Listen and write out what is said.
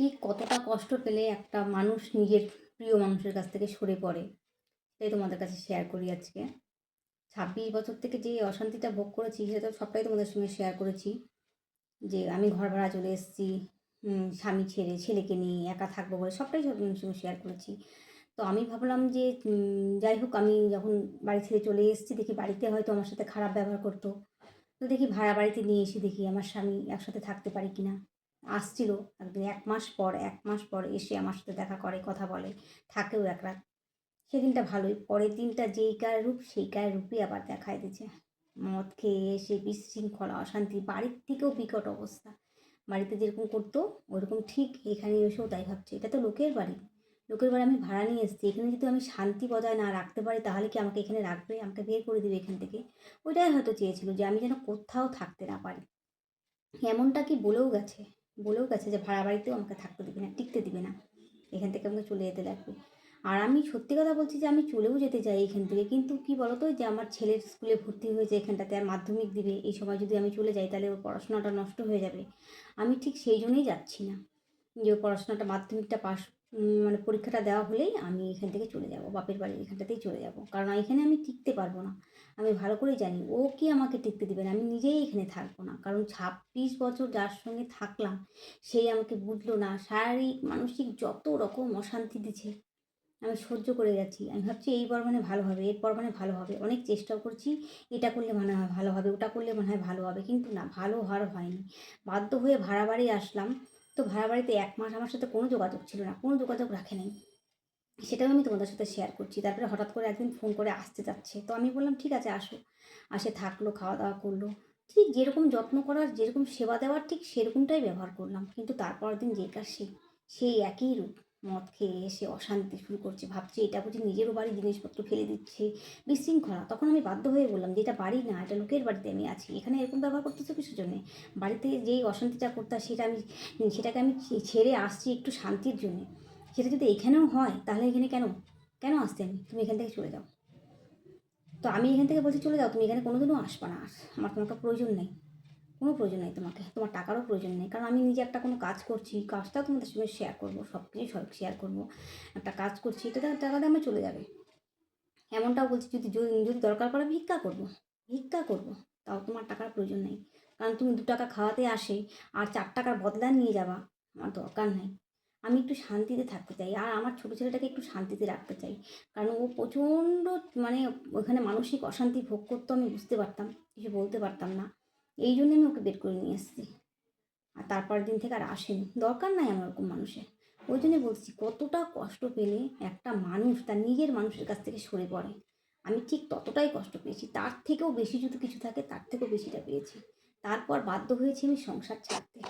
ঠিক কতটা কষ্ট পেলে একটা মানুষ নিজের প্রিয় মানুষের কাছ থেকে সরে পড়ে, সেটাই তোমাদের কাছে শেয়ার করি আজকে। ছাব্বিশ বছর থেকে যে অশান্তিটা ভোগ করেছি, সেটা সবটাই তোমাদের সঙ্গে শেয়ার করেছি। যে আমি ঘর ভাড়া চলে এসেছি স্বামী ছেড়ে, ছেলেকে নিয়ে, একা থাকব বলে সবটাই সঙ্গে শেয়ার করেছি। তো আমি ভাবলাম যে যাই হোক, আমি যখন বাড়ি ছেড়ে চলে এসেছি, দেখি বাড়িতে হয়তো আমার সাথে খারাপ ব্যবহার করতো। তো দেখি ভাড়া বাড়িতে নিয়ে এসে দেখি আমার স্বামী একসাথে থাকতে পারি কিনা। আসছিল একদিন এক মাস পর, এক মাস পর এসে আমার সাথে দেখা করে, কথা বলে, থাকেও এক রাত। সেদিনটা ভালোই, পরের দিনটা যেই কার রূপ, সেই কার রূপই আবার দেখায় দিচ্ছে মদ খেয়ে এসে বিশৃঙ্খলা, অশান্তি, বাড়ির থেকেও বিকট অবস্থা। বাড়িতে যেরকম করতো, ওরকম ঠিক এখানে এসেও তাই ভাবছে। এটা তো লোকের বাড়ি। লোকের বাড়ি আমি ভাড়া নিয়ে এসেছি। এখানে যদি আমি শান্তি বজায় না রাখতে পারি, তাহলে কি আমাকে এখানে রাখবে? আমাকে বের করে দেবে এখান থেকে? ওইটাই হয়তো চেয়েছিল যে আমি যেন কোথাও থাকতে না পারি। এমনটা কি বলেও গেছে? বলেও গেছে যে ভাড়া বাড়িতেও আমাকে থাকতে দেবে না টিকতে দিবে না। এখান থেকে আমাকে চলে যেতে লাগবে। আর আমি সত্যি কথা বলছি যে আমি চলেও যেতে চাই এখান থেকে। কিন্তু কি বলতো যে আমার ছেলের স্কুলে ভর্তি হয়েছে এখানটাতে আর মাধ্যমিক দিবে এই সময় যদি আমি চলে যাই তাহলে ওর পড়াশোনাটা নষ্ট হয়ে যাবে। আমি ঠিক সেই জন্যেই যাচ্ছি না। যে ওর পড়াশোনাটা মাধ্যমিকটা উম, মানে পরীক্ষাটা দেওয়া হলেই আমি এখান থেকে চলে যাব, বাপের বাড়ি এখানটাতেই চলে যাব। কারণ এখানে আমি টিকতে পারব না। আমি ভালো করেই জানি ও কি আমাকে টিকতে দেবে না আমি নিজেই এখানে থাকব না। কারণ ছাব্বিশ বছর যার সঙ্গে থাকলাম, সেই আমাকে বুঝলো না। শারীরিক, মানসিক যত রকম অশান্তি দিচ্ছে, আমি সহ্য করে যাচ্ছি। আমি ভাবছি এইবার মানে ভালো হবে এরপর মানে ভালো হবে। অনেক চেষ্টাও করছি, এটা করলে মনে হয় ভালো হবে, ওটা করলে মনে হয় ভালো হবে। কিন্তু না, ভালো হওয়ার হয়নি বাধ্য হয়ে ভাড়া বাড়ি আসলাম তো ভাড়া বাড়িতে এক মাস আমার সাথে কোনো যোগাযোগ ছিল না, কোনো যোগাযোগ রাখে নাই। সেটাও আমি তোমাদের সাথে শেয়ার করছি, তারপরে হঠাৎ করে একদিন ফোন করে আসতে যাচ্ছে। তো আমি বললাম, ঠিক আছে, আসো। আসে থাকল খাওয়া দাওয়া করল। ঠিক যেরকম যত্ন করার, যেরকম সেবা দেওয়ার, ঠিক সেরকমটাই ব্যবহার করলাম। কিন্তু তারপর দিন যে কাজ সেই সেই একই রূপ। মদ খেয়ে এসে অশান্তি শুরু করছে, ভাবছে এটা বুঝি নিজেরও বাড়ি জিনিসপত্র ফেলে দিচ্ছে, বিশৃঙ্খলা। তখন আমি বাধ্য হয়ে বললাম যে এটা বাড়ি না, এটা লোকের বাড়িতে আমি আছি। এখানে এরকম ব্যবহার করতেছো কিছুর জন্যে? বাড়িতে যেই অশান্তিটা করতে সেটা আমি, সেটাকে আমি ছেড়ে আসছি একটু শান্তির জন্যে। সেটা যদি এখানেও হয়, তাহলে এখানে কেন কেন আসতে আমি? তুমি এখান থেকে চলে যাও। তো আমি এখান থেকে বলছি, চলে যাও, তুমি এখানে কোনোদিনও আসবে না। আমার তোমাকে প্রয়োজন নেই। কোনো প্রয়োজন নেই তোমাকে, তোমার টাকারও প্রয়োজন নেই। কারণ আমি নিজে একটা কোনো কাজ করছি কাজটাও তোমাদের সঙ্গে শেয়ার করব সব কিছু সব শেয়ার করব। একটা কাজ করছি এটা টাকাতে আমার চলে যাবে। এমনটাও বলছি যদি যদি দরকার পড়ে ভিক্ষা করব ভিক্ষা করব, তাও তোমার টাকার প্রয়োজন নেই। কারণ তুমি দু টাকা খাওয়াতে আসে, আর চার টাকার বদলা নিয়ে যাবা, আমার দরকার নেই। আমি একটু শান্তিতে থাকতে চাই, আর আমার ছোটো ছেলেটাকে একটু শান্তিতে রাখতে চাই। কারণ ও প্রচণ্ড মানে ওখানে মানসিক অশান্তি ভোগ করতো, আমি বুঝতে পারতাম, কিছু বলতে পারতাম না। এই জন্য আমি ওকে বের করে নিয়ে আসছি আর তারপর দিন থেকে আর আসেনি। দরকার নাই আমার ওরকম মানুষের। ওই জন্য বলছি, কতটা কষ্ট পেলে একটা মানুষ তার নিজের মানুষের কাছ থেকে সরে পড়ে। আমি ঠিক ততটাই কষ্ট পেয়েছি। তার থেকেও বেশি যদি কিছু থাকে, তার থেকেও বেশিটা পেয়েছি। তারপর বাধ্য হয়েছি আমি সংসার ছাড়তে।